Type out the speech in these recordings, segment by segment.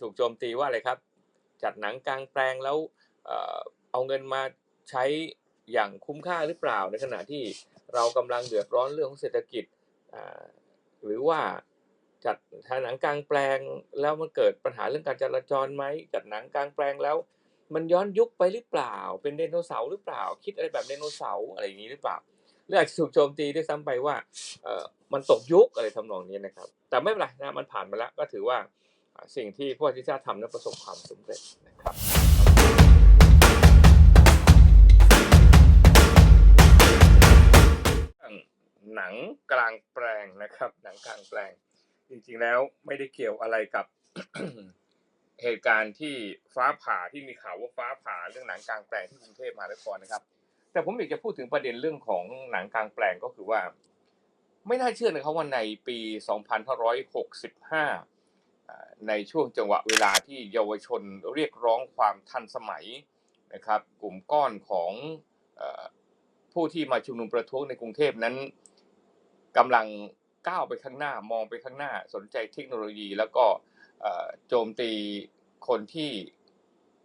ถูกโจมตีว่าอะไรครับ จัดหนังกลางแปลงแล้วเอาเงินมาใช้อย่างคุ้มค่าหรือเปล่า ในขณะที่เรากำลังเดือดร้อนเรื่องของเศรษฐกิจหรือว่าจัดหนังกลางแปลงแล้วมันเกิดปัญหาเรื่องการจราจรไหมจัดหนังกลางแปลงแล้ว มันย้อนยุคไปหรือเปล่า เป็นไดโนเสาร์หรือเปล่า คิดอะไรแบบไดโนเสาร์อะไรอย่างนี้หรือเปล่าหรืออาจจะถูกโจมตีด้วยซ้ำไปว่าเออมันตกยุคอะไรทำนองนี้นะครับ แต่ไม่เป็นไรนะมันผ่านมาแล้วก็ถือว่า สิ่งที่ผู้อธิชาติทำนั้นประสบความสำเร็จนะครับหนังกลางแปลงนะครับ หนังกลางแปลง จริงๆแล้วไม่ได้เกี่ยวอะไรกับเหตุการณ์ที่ฟ้าผ่าที่มีข่าวว่าฟ้าผ่าเรื่องหนังกลางแปลงที่กรุงเทพมหานครนะครับ แต่ผมอยากจะพูดถึงประเด็นเรื่องของหนังกลางแปลงก็คือว่า ไม่น่าเชื่อนะครับว่าในปี 2565อ่า ในช่วงจังหวะเวลาที่เยาวชนเรียกร้องความทันสมัยนะครับ กลุ่มก้อนของอผู้ที่มาชุมนุมประท้วงในกรุงเทพนั้นกำลังก้าวไปข้างหน้ามองไปข้างหน้าสนใจเทคโนโลยี แล้วก็โจมตีคนที่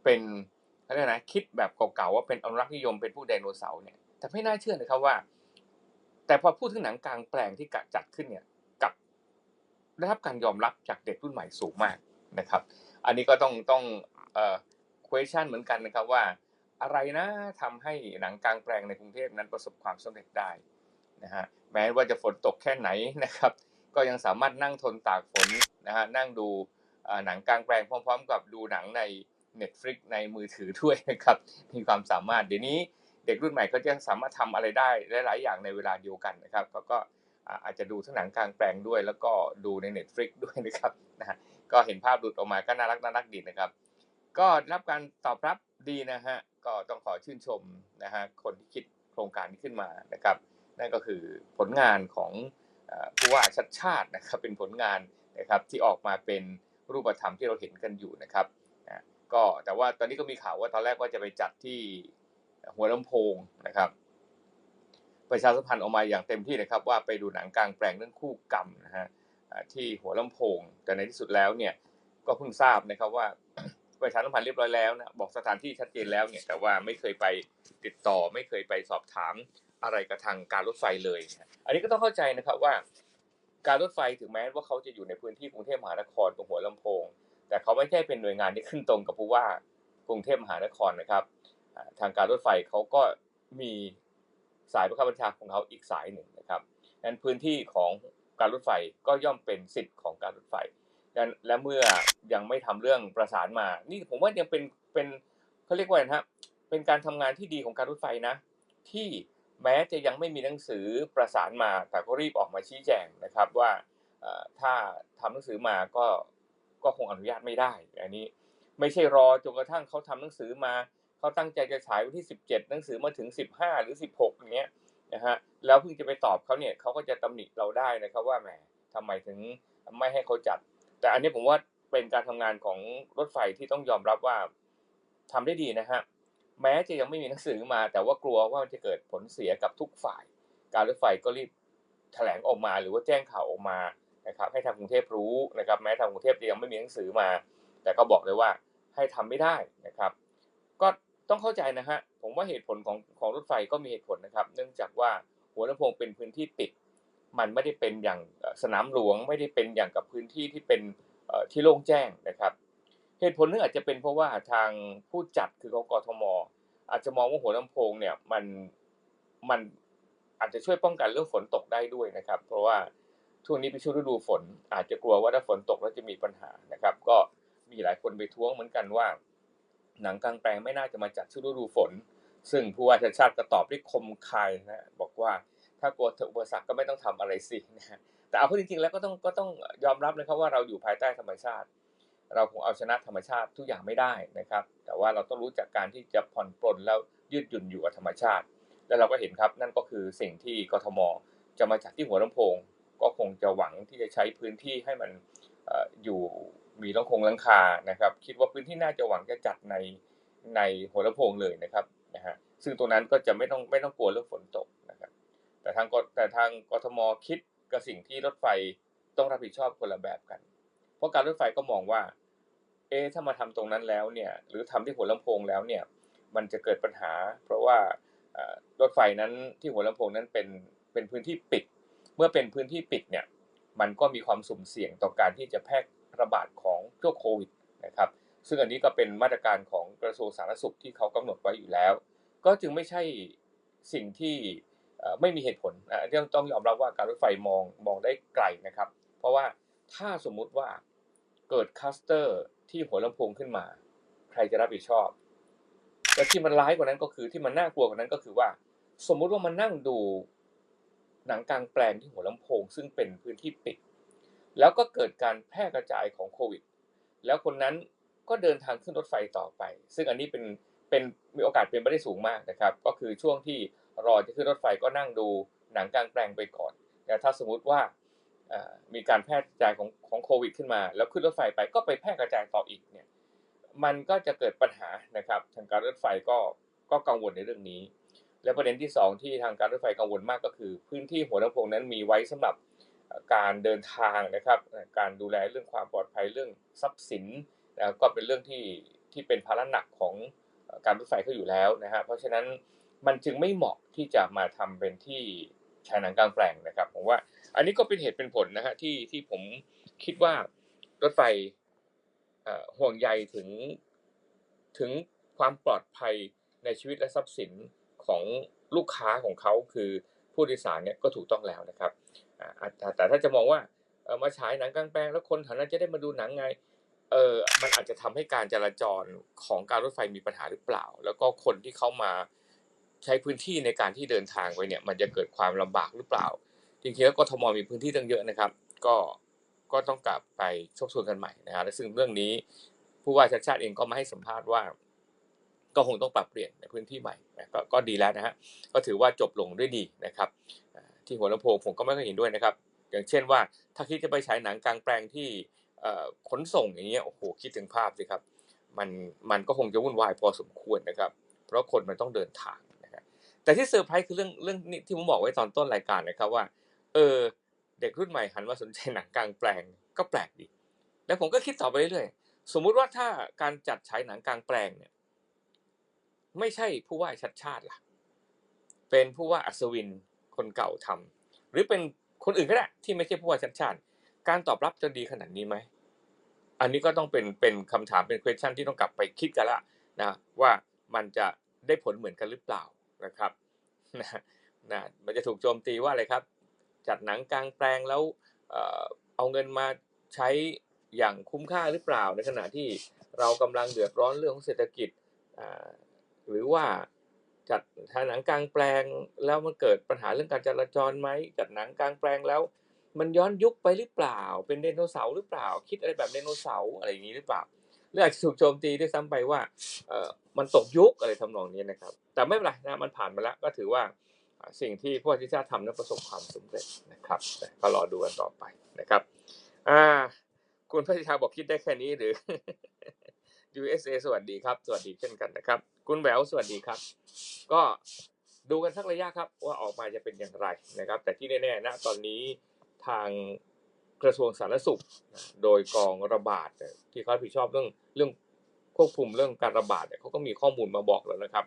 เป็นอะไรนะคิดแบบเก่าๆว่าเป็นอนุรักษ์นิยมเป็นผู้ไดโนเสาร์เนี่ยแต่ไม่น่าเชื่อนะครับว่า แต่พอพูดถึงหนังกลางแปลงที่กจัดขึ้นเนี่ย ได้รับการยอมรับจากเด็กรุ่นใหม่สูงมากนะครับ อันนี้ก็ต้องต้องเอ่อ question เหมือนกันนะครับว่า อะไรนะทำให้หนังกลางแปลงในกรุงเทพนั้นประสบความสำเร็จได้นะฮะแม้ว่าจะฝนตกแค่ไหนนะครับ ก็ยังสามารถนั่งทนตากฝนนะฮะนั่งดูหนังกลางแปลงพร้อม ๆ กับดูหนังใน Netflix ในมือถือด้วยนะครับ มีความสามารถเดี๋ยวนี้เด็กรุ่นใหม่ก็จะสามารถทำอะไรได้หลายๆอย่างในเวลาเดียวกันนะครับเขาก็ อาจจะดูทั้งหนังกลางแปลงด้วย แล้วก็ดูใน Netflix ด้วยนะครับนะก็เห็นภาพหลุดออกมาก็น่ารักน่ารักดีนะครับ ก็รับการตอบรับดีนะฮะก็ต้องขอชื่นชมนะฮะคนที่คิดโครงการนี้ขึ้นมานะครับ นั่นก็คือผลงานของผู้ว่าชัดชาตินะครับเป็นผลงานนะครับที่ออกมาเป็นรูปธรรมที่เราเห็นกันอยู่นะครับนะก็แต่ว่าตอนนี้ก็มีข่าวว่าตอนแรกว่าจะไปจัดที่หัวลำโพงนะครับ ประชาสัมพันธ์ออกมาอย่างเต็มที่นะครับว่าไปดูหนังกลางแปลงเรื่องคู่กรรมนะฮะที่หัวลำโพง แต่ในที่สุดแล้วเนี่ยก็เพิ่งทราบนะครับว่าประชาสัมพันธ์เรียบร้อยแล้วนะบอกสถานที่ชัดเจนแล้วเนี่ยแต่ว่าไม่เคยไปติดต่อไม่เคยไปสอบถามอะไรกับทางการรถไฟเลยนะอันนี้ก็ต้องเข้าใจนะครับว่า การรถไฟถึงแม้ว่าเขาจะอยู่ในพื้นที่กรุงเทพมหานครตรงหัวลำโพง แต่เขาไม่ใช่เป็นหน่วยงานที่ขึ้นตรงกับผู้ว่ากรุงเทพมหานครนะครับ ทางการรถไฟเขาก็มี สายประคับบัญชาของเขาอีกสายหนึ่งนะครับนั้นพื้นที่ของการรถไฟก็ย่อมเป็นสิทธิ์ของการรถไฟดังนั้นและเมื่อยังไม่ทำเรื่องประสานมา นี่ผมว่ายังเป็นเป็นเขาเรียกว่าอะไรนะครับเป็นการทำงานที่ดีของการรถไฟนะ ที่แม้จะยังไม่มีหนังสือประสานมา แต่ก็รีบออกมาชี้แจงนะครับว่าถ้าทำหนังสือมาก็ก็คงอนุญาตไม่ได้ อันนี้ไม่ใช่รอจนกระทั่งเขาทำหนังสือมา เขาตั้งใจจะฉายวันที่ 17 หนังสือมาถึง 15 หรือ 16อย่างเงี้ยนะฮะแล้วเพิ่งจะไปตอบเขาเนี่ยเขาก็จะตำหนิเราได้นะครับว่าแหมทำไมถึงไม่ให้เขาจัด แต่อันนี้ผมว่าเป็นการทำงานของรถไฟที่ต้องยอมรับว่าทำได้ดีนะฮะแม้จะยังไม่มีหนังสือมา แต่ว่ากลัวว่ามันจะเกิดผลเสียกับทุกฝ่าย การรถไฟก็รีบแถลงออกมา หรือว่าแจ้งข่าวออกมานะครับให้ทางกรุงเทพรู้นะครับ แม้ทางกรุงเทพจะยังไม่มีหนังสือมา แต่ก็บอกเลยว่าให้ทำไม่ได้นะครับ ต้องเข้าใจนะฮะผมว่าเหตุผลของของรถไฟก็มีเหตุผลนะครับ เนื่องจากว่าหัวลำโพงเป็นพื้นที่ปิด มันไม่ได้เป็นอย่างสนามหลวง ไม่ได้เป็นอย่างกับพื้นที่ที่เป็นที่โล่งแจ้งนะครับ เหตุผลนึงอาจจะเป็นเพราะว่าทางผู้จัดคือของกทม อาจจะมองว่าหัวลำโพงเนี่ยมันมันอาจจะช่วยป้องกันเรื่องฝนตกได้ด้วยนะครับ เพราะว่าช่วงนี้เป็นช่วงฤดูฝน อาจจะกลัวว่าถ้าฝนตกแล้วจะมีปัญหานะครับ ก็มีหลายคนไปท้วงเหมือนกันว่า หนังกลางแปลงไม่น่าจะมาจัดช่วงฤดูฝน ซึ่งผู้ว่าชาติชาติก็ตอบด้วยคมคายนะบอกว่าถ้ากลัวเถอะอุปสรรคก็ไม่ต้องทำอะไรสินะแต่เอาเข้าจริงๆแล้วก็ต้องก็ต้องยอมรับนะครับว่าเราอยู่ภายใต้ธรรมชาติ เราคงเอาชนะธรรมชาติทุกอย่างไม่ได้นะครับ แต่ว่าเราต้องรู้จักการที่จะผ่อนปลนแล้วยืดหยุ่นอยู่กับธรรมชาติ แล้วเราก็เห็นครับนั่นก็คือสิ่งที่กทม จะมาจัดที่หัวลำโพง ก็คงจะหวังที่จะใช้พื้นที่ให้มันอยู่ มีลังคงลังคานะครับ คิดว่าพื้นที่น่าจะหวังจะจัดในในหัวลำโพงเลยนะครับนะฮะซึ่งตรงนั้นก็จะไม่ต้องไม่ต้องกลัวเรื่องฝนตกนะครับ แต่ทางกแต่ทางกทมคิดกับสิ่งที่รถไฟต้องรับผิดชอบคนละแบบกัน เพราะการรถไฟก็มองว่า เอ๊ถ้ามาทำตรงนั้นแล้วเนี่ย หรือทำที่หัวลำโพงแล้วเนี่ย มันจะเกิดปัญหา เพราะว่ารถไฟนั้นที่หัวลำโพงนั้นเป็นเป็นพื้นที่ปิด เมื่อเป็นพื้นที่ปิดเนี่ย มันก็มีความสุ่มเสี่ยงต่อการที่จะแพร่ ระบาดของโรคโควิดนะครับซึ่งอันนี้ก็เป็นมาตรการของกระทรวงสาธารณสุขที่เขากำหนดไว้อยู่แล้ว ก็จึงไม่ใช่สิ่งที่ไม่มีเหตุผลอะต้องต้องยอมรับว่าการรถไฟมองมองได้ไกลนะครับ เพราะว่าถ้าสมมุติว่าเกิดคัสเตอร์ที่หัวลำโพงขึ้นมา ใครจะรับผิดชอบแต่ที่มันร้ายกว่านั้นก็คือที่มันน่ากลัวกว่านั้นก็คือว่า สมมุติว่ามันนั่งดูหนังกลางแปลงที่หัวลำโพง ซึ่งเป็นพื้นที่ปิด แล้วก็เกิดการแพร่กระจายของโควิด แล้วคนนั้นก็เดินทางขึ้นรถไฟต่อไป ซึ่งอันนี้เป็นเป็นมีโอกาสเป็นไปได้สูงมากนะครับ ก็คือช่วงที่รอจะขึ้นรถไฟก็นั่งดูหนังกลางแปลงไปก่อนแต่ถ้าสมมุติว่ามีการแพร่กระจายของของโควิด ขึ้นมา แล้วขึ้นรถไฟไปก็ไปแพร่กระจายต่ออีกเนี่ยมันก็จะเกิดปัญหานะครับทางการรถไฟก็ก็กังวลในเรื่องนี้ และประเด็นที่สองที่ทางการรถไฟกังวลมากก็คือ พื้นที่หัวลำโพงนั้นมีไว้สำหรับ การเดินทางนะครับ การดูแลเรื่องความปลอดภัยเรื่องทรัพย์สินนะก็เป็นเรื่องที่ที่เป็นภาระหนักของการรถไฟเขาอยู่แล้วนะฮะเพราะฉะนั้นมันจึงไม่เหมาะที่จะมาทำเป็นที่ฉายหนังกลางแปลงนะครับผมว่า อันนี้ก็เป็นเหตุเป็นผลนะฮะที่ที่ผมคิดว่ารถไฟห่วงใยถึงถึงความปลอดภัยในชีวิตและทรัพย์สินของลูกค้าของเขาคือผู้โดยสารเนี่ยก็ถูกต้องแล้วนะครับ แต่ถ้าจะมองว่ามาฉายหนังกลางแปลงแล้วคนแถวนั้นจะได้มาดูหนังไงเออมันอาจจะทำให้การจราจรของการรถไฟมีปัญหาหรือเปล่า แล้วก็คนที่เขามาใช้พื้นที่ในการที่เดินทางไปเนี่ย มันจะเกิดความลำบากหรือเปล่า จริงๆแล้วกทมมีพื้นที่ตั้งเยอะนะครับ ก็ก็ต้องกลับไปทบทวนกันใหม่นะครับและซึ่งเรื่องนี้ผู้ว่าชาติชาติเองก็มาให้สัมภาษณ์ว่า ก็คงต้องปรับเปลี่ยนในพื้นที่ใหม่ก็ดีแล้วนะฮะก็ถือว่าจบลงด้วยดีนะครับ ที่หัวลำโพงผมก็ไม่ค่อยเห็นด้วยนะครับ อย่างเช่นว่าถ้าคิดจะไปฉายหนังกลางแปลงที่ขนส่งอย่างเงี้ยโอ้โหคิดถึงภาพสิครับ มันมันก็คงจะวุ่นวายพอสมควรนะครับ เพราะคนมันต้องเดินทางนะครับแต่ที่เซอร์ไพรส์คือเรื่องเรื่องนี้ที่ผมบอกไว้ตอนต้นรายการนะครับว่า เออเด็กรุ่นใหม่หันมาสนใจหนังกลางแปลงก็แปลกดี แล้วผมก็คิดต่อไปเรื่อยๆสมมุติว่าถ้าการจัดฉายหนังกลางแปลงเนี่ย ไม่ใช่ผู้ว่าชัดชาติล่ะ เป็นผู้ว่าอัศวิน คนเก่าทำหรือเป็นคนอื่นก็ได้ที่ไม่ใช่ผู้ว่าชัดชาติ การตอบรับจะดีขนาดนี้ไหมอันนี้ก็ต้องเป็นเป็นคำถามเป็น question ที่ต้องกลับไปคิดกันละนะว่ามันจะได้ผลเหมือนกันหรือเปล่านะครับนะนะมันจะถูกโจมตีว่าอะไรครับ จัดหนังกลางแปลงแล้วเอาเงินมาใช้อย่างคุ้มค่าหรือเปล่า ในขณะที่เรากำลังเดือดร้อนเรื่องของเศรษฐกิจหรือว่า จัดถ่ายหนังกลางแปลงแล้วมันเกิดปัญหาเรื่องการจราจรไหมจัดหนังกลางแปลงแล้ว มันย้อนยุคไปหรือเปล่า เป็นไดโนเสาร์หรือเปล่า คิดอะไรแบบไดโนเสาร์อะไรอย่างนี้หรือเปล่าหรืออาจจะถูกโจมตีด้วยซ้ำไปว่าเออมันตกยุคอะไรทำนองนี้นะครับ แต่ไม่เป็นไรนะมันผ่านมาแล้วก็ถือว่าสิ่งที่ผู้ว่าชาติทำนั้นประสบความสำเร็จนะครับก็รอดูกันต่อไปนะครับอ่าคุณพัชชาบอกคิดได้แค่นี้หรือ USA สวัสดีครับ สวัสดีเช่นกันนะครับ คุณแหววสวัสดีครับ ก็ดูกันสักระยะครับ ว่าออกมาจะเป็นอย่างไรนะครับ แต่ที่แน่ๆนะตอนนี้ทางกระทรวงสาธารณสุข โดยกองระบาดที่เขาผิดชอบเรื่องเรื่องควบคุมเรื่องการระบาดเนี่ยเขาก็มีข้อมูลมาบอกแล้วนะครับ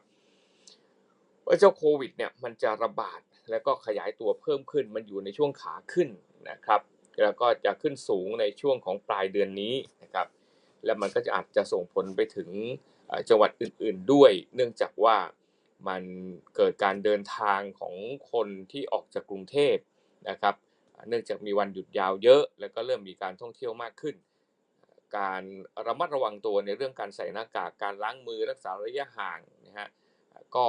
ว่าเจ้าโควิดเนี่ยมันจะระบาดแล้วก็ขยายตัวเพิ่มขึ้นมันอยู่ในช่วงขาขึ้นนะครับ แล้วก็จะขึ้นสูงในช่วงของปลายเดือนนี้น แล้วมันก็จะอาจจะส่งผลไปถึงจังหวัดอื่น ๆด้วย เนื่องจากว่ามันเกิดการเดินทางของคนที่ออกจากกรุงเทพนะครับ เนื่องจากมีวันหยุดยาวเยอะ แล้วก็เริ่มมีการท่องเที่ยวมากขึ้น การระมัดระวังตัวในเรื่องการใส่หน้ากาก การล้างมือรักษาระยะห่างนะฮะ ก็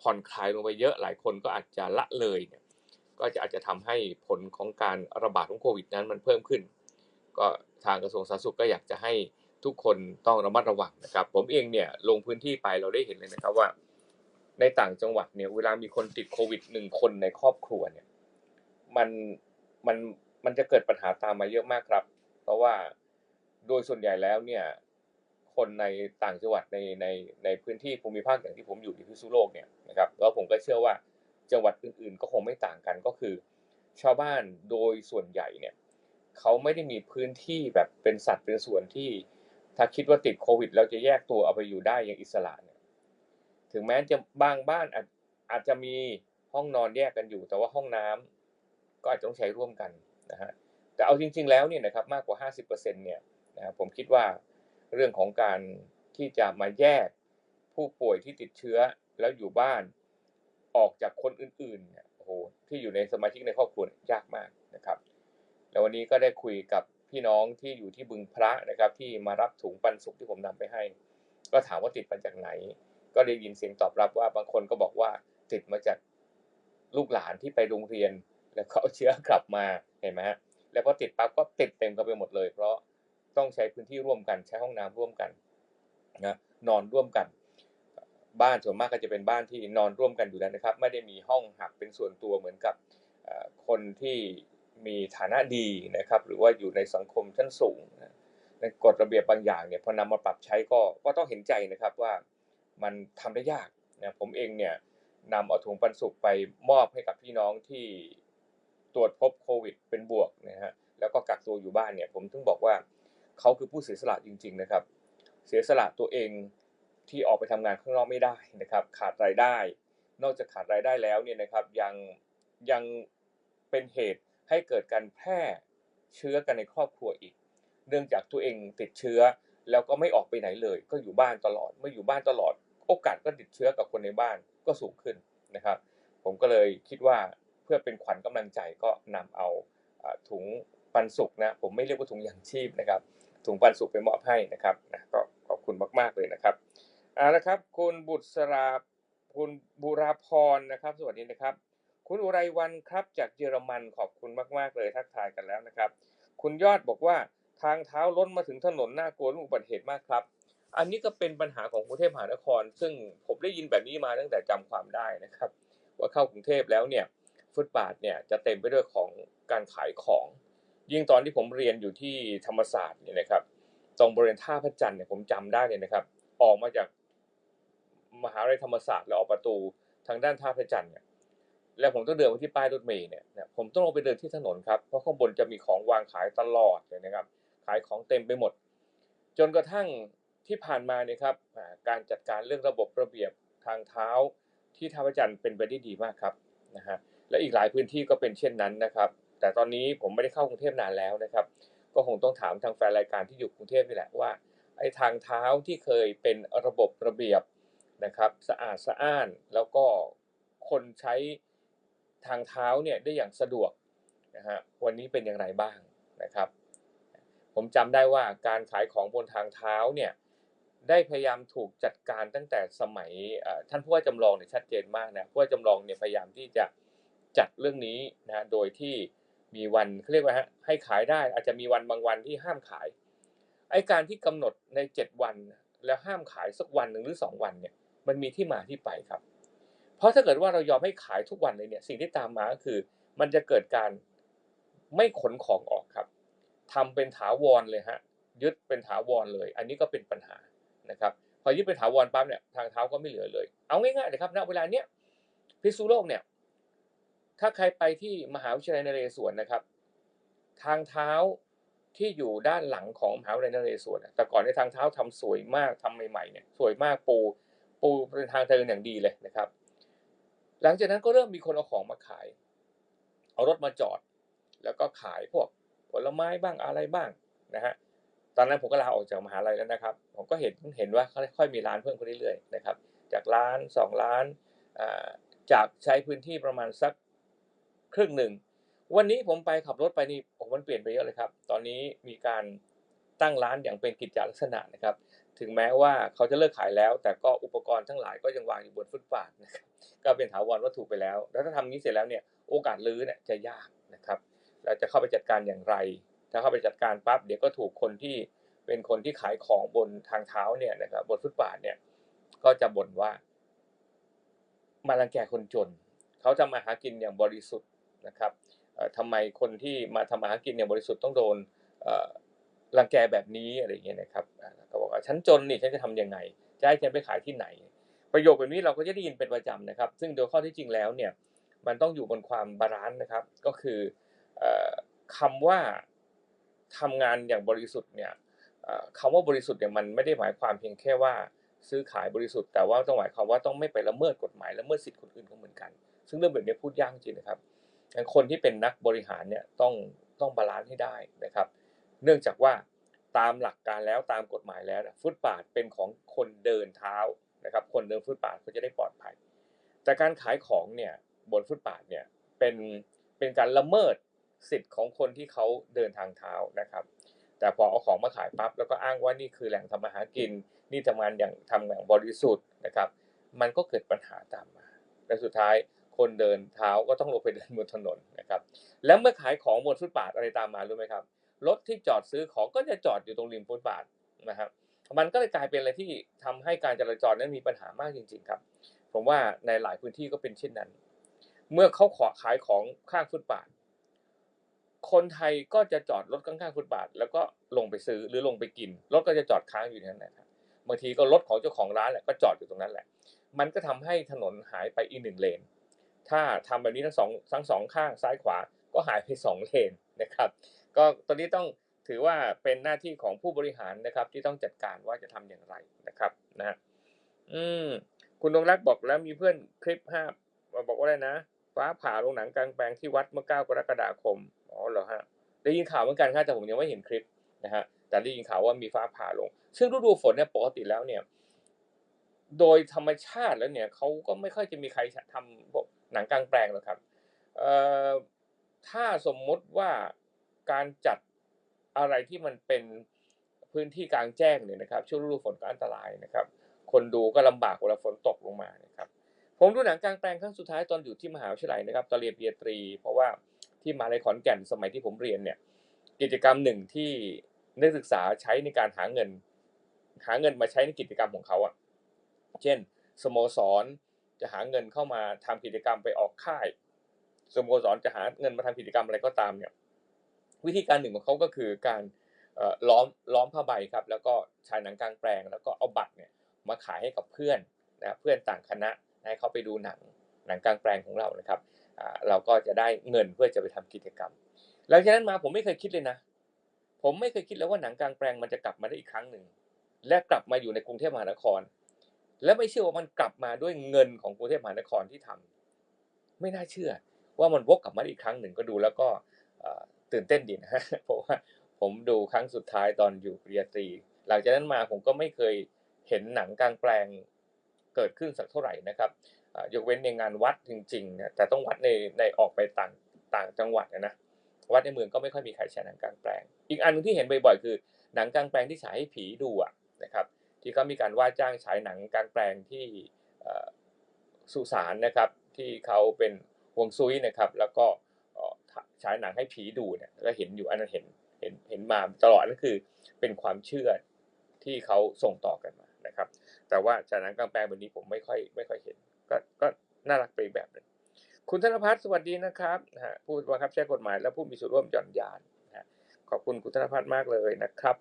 ผ่อนคลายลงไปเยอะหลายคนก็อาจจะละเลยเนี่ยก็จะอาจจะทำให้ผลของการระบาดของโควิดนั้นมันเพิ่มขึ้น ก็ทางกระทรวงสาธารณสุขก็อยากจะให้ทุกคนต้องระมัดระวังนะครับ ผมเองเนี่ยลงพื้นที่ไปเราได้เห็นเลยนะครับว่า ในต่างจังหวัดเนี่ยเวลามีคนติดโควิดหนึ่งคนในครอบครัวเนี่ยมันมันมันจะเกิดปัญหาตามมาเยอะมากครับ เพราะว่าโดยส่วนใหญ่แล้วเนี่ยคนในต่างจังหวัดในในในพื้นที่ภูมิภาคอย่างที่ผมอยู่ที่พิษณุโลกเนี่ยนะครับแล้วผมก็เชื่อว่าจังหวัดอื่นๆ ก็คงไม่ต่างกันก็คือ ชาวบ้านโดยส่วนใหญ่เนี่ย เขาไม่ได้มีพื้นที่แบบเป็นสัตว์เป็นส่วนที่ ถ้าคิดว่าติดโควิดแล้วจะแยกตัวเอาไปอยู่ได้อย่างอิสระเนี่ยถึงแม้จะบางบ้านอาจอาจจะมีห้องนอนแยกกันอยู่ แต่ว่าห้องน้ำก็อาจจะต้องใช้ร่วมกันนะฮะแต่เอาจริง ๆ แล้วเนี่ยนะครับมากกว่า 50%เนี่ยนะผมคิดว่าเรื่องของการที่จะมาแยกผู้ป่วยที่ติดเชื้อแล้วอยู่บ้านออกจากคนอื่นๆเนี่ยโอ้โหที่อยู่ในสมาชิกในครอบครัวยากมากนะครับ แล้ววันนี้ก็ได้คุยกับพี่น้องที่อยู่ที่บึงพระนะครับ ที่มารับถุงปันสุกที่ผมนำไปให้ ก็ถามว่าติดมาจากไหน ก็ได้ยินเสียงตอบรับว่าบางคนก็บอกว่าติดมาจากลูกหลานที่ไปโรงเรียน แล้วก็เอาเชื้อกลับมาเห็นไหมฮะแล้วพอติดปั๊บก็ติดเต็มกันไปหมดเลย เพราะต้องใช้พื้นที่ร่วมกันใช้ห้องน้ำร่วมกันนะนอนร่วมกัน บ้านส่วนมากก็จะเป็นบ้านที่นอนร่วมกันอยู่แล้วนะครับ ไม่ได้มีห้องหักเป็นส่วนตัวเหมือนกับคนที่ มีฐานะดีนะครับ หรือว่าอยู่ในสังคมชั้นสูงในกฎระเบียบบางอย่างเนี่ยพอนำมาปรับใช้ก็ก็ต้องเห็นใจนะครับว่ามันทำได้ยากนะผมเองเนี่ยนำเอาถุงปันสุกไปมอบให้กับพี่น้องที่ตรวจพบโควิด เป็นบวกนะฮะแล้วก็กักตัวอยู่บ้านเนี่ย ผมถึงบอกว่าเขาคือผู้เสียสละจริง ๆนะครับ เสียสละตัวเองที่ออกไปทำงานข้างนอกไม่ได้นะครับ ขาดรายได้ นอกจากขาดรายได้แล้วเนี่ยนะครับยังยังเป็นเหตุ ให้เกิดการแพร่เชื้อกันในครอบครัวอีก เนื่องจากตัวเองติดเชื้อแล้วก็ไม่ออกไปไหนเลย ก็อยู่บ้านตลอดเมื่ออยู่บ้านตลอด โอกาสก็ติดเชื้อกับคนในบ้านก็สูงขึ้นนะครับ ผมก็เลยคิดว่าเพื่อเป็นขวัญกำลังใจก็นำเอาถุงปันสุกนะผมไม่เรียกว่าถุงยางชีพนะครับ ถุงปันสุกไปมอบให้นะครับนะก็ขอบคุณมาก ๆเลยนะครับเอาละครับ คุณบุตรสราคุณบุราพรนะครับ สวัสดีนะครับ คุณอุไรวันครับจากเยอรมันขอบคุณมาก ๆ เลยทักทายกันแล้วนะครับ คุณยอดบอกว่าทางเท้าล้นมาถึงถนนน่ากลัวอุบัติเหตุมากครับ อันนี้ก็เป็นปัญหาของกรุงเทพมหานคร ซึ่งผมได้ยินแบบนี้มาตั้งแต่จำความได้นะครับ ว่าเข้ากรุงเทพแล้วเนี่ยฟุตบาทเนี่ยจะเต็มไปด้วยของการขายของ ยิ่งตอนที่ผมเรียนอยู่ที่ธรรมศาสตร์เนี่ยนะครับ ตรงบริเวณท่าพระจันทร์เนี่ยผมจำได้เลยนะครับ ออกมาจากมหาวิทยาลัยธรรมศาสตร์แล้วออกประตูทางด้านท่าพระจันทร์เนี่ย แล้วผมต้องเดินไปที่ป้ายรถเมล์เนี่ยผมต้องลงไปเดินที่ถนนครับเพราะข้างบนจะมีของวางขายตลอดเลยนะครับ ขายของเต็มไปหมด จนกระทั่งที่ผ่านมาเนี่ยครับการจัดการเรื่องระบบระเบียบทางเท้าที่ท่าพระจันทร์เป็นไปได้ดีมากครับนะฮะและอีกหลายพื้นที่ก็เป็นเช่นนั้นนะครับ แต่ตอนนี้ผมไม่ได้เข้ากรุงเทพนานแล้วนะครับ ก็คงต้องถามทางแฟนรายการที่อยู่กรุงเทพนี่แหละว่าไอ้ทางเท้าที่เคยเป็นระบบระเบียบนะครับ สะอาดสะอ้านแล้วก็คนใช้ ทางเท้าเนี่ยได้อย่างสะดวกนะฮะวันนี้เป็นอย่างไรบ้างนะครับ ผมจำได้ว่าการขายของบนทางเท้าเนี่ยได้พยายามถูกจัดการตั้งแต่สมัยท่านผู้ว่าจำลองเนี่ยชัดเจนมากนะผู้ว่าจำลองเนี่ยพยายามที่จะจัดเรื่องนี้นะโดยที่มีวันเขาเรียกว่าฮะให้ขายได้อาจจะมีวันบางวันที่ห้ามขายไอการที่กำหนดใน 7 วัน แล้วห้ามขายสักวันหนึ่งหรือ 2 วันเนี่ยมันมีที่มาที่ไปครับ เพราะถ้าเกิดว่าเรายอมให้ขายทุกวันเลยเนี่ย สิ่งที่ตามมาก็คือ มันจะเกิดการไม่ขนของออกครับทำเป็นถาวรเลยฮะ ยึดเป็นถาวรเลย อันนี้ก็เป็นปัญหานะครับ พอยึดเป็นถาวรปั๊บเนี่ยทางเท้าก็ไม่เหลือเลย เอาง่ายๆเลยครับณเวลาเนี้ยพิษณุโลกเนี่ย ถ้าใครไปที่มหาวิทยาลัยนเรศวรนะครับ ทางเท้าที่อยู่ด้านหลังของมหาวิทยาลัยนเรศวรแต่ก่อนในทางเท้าทำสวยมากทำใหม่ๆเนี่ย สวยมากปูปูเป็นทางเดินอย่างดีเลยนะครับ หลังจากนั้นก็เริ่มมีคนเอาของมาขาย เอารถมาจอด แล้วก็ขายพวกผลไม้บ้างอะไรบ้างนะฮะตอนนั้นผมก็ลาออกจากมหาลัยแล้วนะครับ ผมก็เห็นเห็นว่าค่อยๆมีร้านเพิ่มขึ้นเรื่อยๆนะครับ จากร้านสองร้านจากใช้พื้นที่ประมาณสักครึ่งหนึ่ง วันนี้ผมไปขับรถไปนี่โอ้มันเปลี่ยนไปเยอะเลยครับ ตอนนี้มีการตั้งร้านอย่างเป็นกิจจลักษณะนะครับ ถึงแม้ว่าเขาจะเลิกขายแล้ว แต่ก็อุปกรณ์ทั้งหลายก็ยังวางอยู่บนฟุตบาทนะครับก็เป็นถาวรวัตถุไปแล้ว แล้วถ้าทำนี้เสร็จแล้วเนี่ยโอกาสลื้อเนี่ยจะยากนะครับเราจะเข้าไปจัดการอย่างไร ถ้าเข้าไปจัดการปั๊บเดี๋ยวก็ถูกคนที่เป็นคนที่ขายของบนทางเท้าเนี่ยนะครับบนฟุตบาทเนี่ย ก็จะบ่นว่า มาลังแกคนจน เขาทำมาหากินอย่างบริสุทธิ์นะครับทำไมคนที่มาทำมาหากินอย่างบริสุทธิ์ต้องโดน รังแกแบบนี้อะไรเงี้ยนะครับเขาบอกว่าฉันจนนี่ฉันจะทํำยังไง จะให้ฉันไปขายที่ไหน ประโยคแบบนี้เราก็จะได้ยินเป็นประจำนะครับ ซึ่งโดยข้อที่จริงแล้วเนี่ย มันต้องอยู่บนความบาลานซ์นะครับ ก็คือคำว่าทำงานอย่างบริสุทธิ์เนี่ยคำว่าบริสุทธิ์เนี่ยมันไม่ได้หมายความเพียงแค่ว่าซื้อขายบริสุทธิ์แต่ว่าต้องหมายความว่าต้องไม่ไปละเมิดกฎหมายละเมิดสิทธิคนอื่นเขาเหมือนกัน ซึ่งเรื่องแบบนี้พูดยากจริงนะครับงั้นคนที่เป็นนักบริหารเนี่ยต้องต้องบาลานซ์ให้ได้นะครับ เนื่องจากว่าตามหลักการแล้วตามกฎหมายแล้วฟุตบาทเป็นของคนเดินเท้านะครับคนเดินฟุตบาทเขาจะได้ปลอดภัย แต่การขายของเนี่ยบนฟุตบาทเนี่ยเป็นเป็นการละเมิดสิทธิ์ของคนที่เขาเดินทางเท้านะครับ แต่พอเอาของมาขายปั๊บแล้วก็อ้างว่านี่คือแหล่งทำมาหากิน นี่ทำงานอย่างทำอย่างบริสุทธิ์นะครับ มันก็เกิดปัญหาตามมา และสุดท้ายคนเดินเท้าก็ต้องลงไปเดินบนถนนนะครับ แล้วเมื่อขายของบนฟุตบาทอะไรตามมารู้ไหมครับ รถที่จอดซื้อของก็จะจอดอยู่ตรงริมฟุตบาทนะครับ มันก็เลยกลายเป็นอะไรที่ทำให้การจราจรนั้นมีปัญหามากจริง ๆ ครับ ผมว่าในหลายพื้นที่ก็เป็นเช่นนั้น เมื่อเขาขอขายของข้างฟุตบาท คนไทยก็จะจอดรถข้างๆฟุตบาท แล้วก็ลงไปซื้อหรือลงไปกิน รถก็จะจอดค้างอยู่อย่นั้นนะครับบางทีก็รถของเจ้าของร้านแหละก็จอดอยู่ตรงนั้นแหละ มันก็ทำให้ถนนหายไปอีกหนึ่งเลน ถ้าทำแบบนี้ทั้งสองทั้งสองข้างซ้ายขวาก็หายไปสองเลนนะครับ ก็ตอนนี้ต้องถือว่าเป็นหน้าที่ของผู้บริหารนะครับ ที่ต้องจัดการว่าจะทำอย่างไรนะครับนะฮะอืมคุณดวงรักบอกแล้วมีเพื่อนคลิปภาพบอกว่าอะไรนะฟ้าผ่าลงหนังกลางแปลงที่วัดเมื่อ 9 กรกฎาคมอ๋อเหรอฮะได้ยินข่าวเหมือนกันครับแต่ผมยังไม่เห็นคลิปนะฮะแต่ได้ยินข่าวว่ามีฟ้าผ่าลง ซึ่งฤดูฝนเนี่ยปกติแล้วเนี่ย โดยธรรมชาติแล้วเนี่ยเขาก็ไม่ค่อยจะมีใครทำพวกหนังกลางแปลงหรอกครับเอ่อถ้าสมมุติว่า การจัดอะไรที่มันเป็นพื้นที่กลางแจ้งเนี่ยนะครับช่วงฤดูฝนก็อันตรายนะครับ คนดูก็ลำบากเวลาฝนตกลงมานะครับ ผมดูหนังกลางแปลงครั้งสุดท้ายตอนอยู่ที่มหาวิทยาลัยนะครับตอนเรียนปริญญาตรี เพราะว่าที่มหาลัยขอนแก่นสมัยที่ผมเรียนเนี่ย กิจกรรมหนึ่งที่นักศึกษาใช้ในการหาเงิน หาเงินมาใช้ในกิจกรรมของเขาอะเช่น สโมสรจะหาเงินเข้ามาทำกิจกรรมไปออกค่าย สโมสรจะหาเงินมาทำกิจกรรมอะไรก็ตามเนี่ย วิธีการหนึ่งของเขาก็คือการล้อมล้อมผ้าใบครับ แล้วก็ฉายหนังกลางแปลง แล้วก็เอาบัตรเนี่ยมาขายให้กับเพื่อนนะเพื่อนต่างคณะให้เขาไปดูหนังหนังกลางแปลงของเรานะครับเราก็จะได้เงินเพื่อจะไปทำกิจกรรมหลังจากนั้นมาผมไม่เคยคิดเลยนะ ผมไม่เคยคิดเลยว่าหนังกลางแปลงมันจะกลับมาได้อีกครั้งหนึ่งและกลับมาอยู่ในกรุงเทพมหานคร และไม่เชื่อว่ามันกลับมาด้วยเงินของกรุงเทพมหานครที่ทำไม่น่าเชื่อว่ามันวกกลับมาอีกครั้งหนึ่งก็ดูแล้วก็ ตื่นเต้นดีนะเพราะว่าผมดูครั้งสุดท้ายตอนอยู่ปริญญาตรี หลังจากนั้นมาผมก็ไม่เคยเห็นหนังกลางแปลงเกิดขึ้นสักเท่าไหร่นะครับยกเว้นในงานวัดจริงๆนี่ยแต่ต้องวัดในในออกไปต่างต่างจังหวัดนะวัดในเมืองก็ไม่ค่อยมีใครฉายหนังกลางแปลง อีกอันหนึงที่เห็นบ่อยๆคือ หนังกลางแปลงที่ฉายให้ผีดูอะนะครับ ที่เขามีการว่าจ้างฉายหนังกลางแปลงที่สุสานนะครับ ที่เขาเป็นฮวงซุยนะครับ แล้วก็ ฉายหนังให้ผีดูเนี่ยก็เห็นอยู่อันนั้นเห็นเห็นเห็นมาตลอดนั่นคือเป็นความเชื่อที่เขาส่งต่อกันมานะครับ แต่ว่าฉายหนังกลางแปลงแบบนี้ผมไม่ค่อยไม่ค่อยเห็น ก็ก็น่ารักไปแบบหนึงคุณธนพัฒน์สวัสดีนะครับฮะผู้บังคับใช้กฎหมายและผู้มีส่วนร่วมหย่อนยานฮะขอบคุณคุณธนพัฒน์มากเลยนะครับ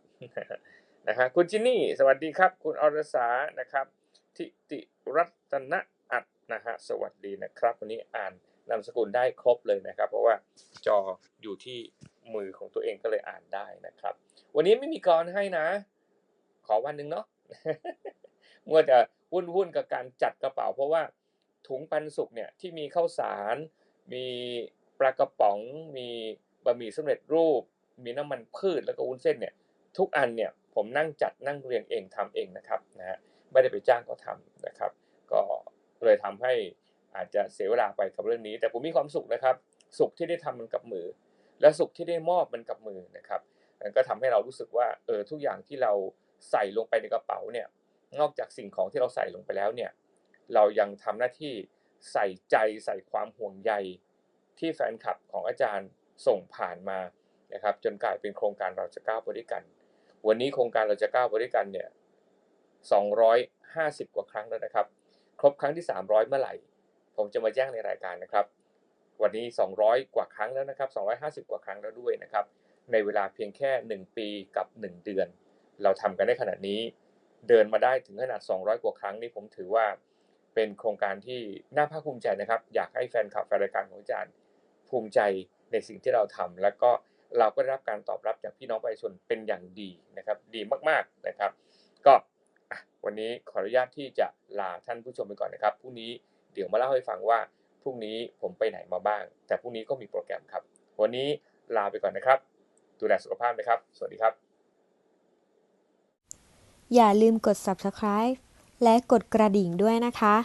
นะฮะคุณจินนี่สวัสดีครับ คุณอรสานะครับ ทิติรัตนอัดนะฮะสวัสดีนะครับ วันนี้อ่าน นามสกุลได้ครบเลยนะครับ เพราะว่าจออยู่ที่มือของตัวเองก็เลยอ่านได้นะครับ วันนี้ไม่มีกรให้นะ ขอวันหนึ่งเนาะมัวแต่วุ่นวุ่นๆกับการจัดกระเป๋า เพราะว่าถุงปันสุกเนี่ยที่มีข้าวสาร มีปลากระป๋อง มีบะหมี่สำเร็จรูป มีน้ำมันพืชแล้วก็วุ้นเส้นเนี่ย ทุกอันเนี่ยผมนั่งจัดนั่งเรียงเองทำเองนะครับนะฮะไม่ได้ไปจ้างเขาทำนะครับ ก็เลยทำให้ อาจจะเสียเวลาไปกับเรื่องนี้ แต่ผมมีความสุขนะครับ สุขที่ได้ทำมันกับมือ และสุขที่ได้มอบมันกับมือนะครับมันก็ทำให้เรารู้สึกว่าเออทุกอย่างที่เราใส่ลงไปในกระเป๋าเนี่ยนอกจากสิ่งของที่เราใส่ลงไปแล้วเนี่ยเรายังทำหน้าที่ใส่ใจใส่ความห่วงใยที่แฟนคลับของอาจารย์ส่งผ่านมานะครับ จนกลายเป็นโครงการเราจะก้าวไปด้วยกัน วันนี้โครงการเราจะก้าวไปด้วยกันเนี่ย250 กว่าครั้งแล้วนะครับ ครบครั้งที่ 300 เมื่อไหร่ ผมจะมาแจ้งในรายการนะครับ วันนี้ 200 กว่าครั้งแล้วนะครับ 250 กว่าครั้งแล้วด้วยนะครับ ในเวลาเพียงแค่ 1 ปีกับ 1 เดือน เราทำกันได้ขนาดนี้ เดินมาได้ถึงขนาด 200 กว่าครั้งนี่ผมถือว่าเป็นโครงการที่น่าภาคภูมิใจนะครับ อยากให้แฟนคลับแฟนรายการของอาจารย์ภูมิใจในสิ่งที่เราทำแล้วก็เราก็ได้รับการตอบรับจากพี่น้องประชาชนเป็นอย่างดีนะครับ ดีมากๆนะครับ ก็วันนี้ขออนุญาตที่จะลาท่านผู้ชมไปก่อนนะครับพรุ่งนี้ เดี๋ยวมาเล่าให้ฟังว่าพรุ่งนี้ผมไปไหนมาบ้าง แต่พรุ่งนี้ก็มีโปรแกรมครับ วันนี้ลาไปก่อนนะครับ ดูแลสุขภาพนะครับ สวัสดีครับ อย่าลืมกด subscribe และกดกระดิ่งด้วยนะคะ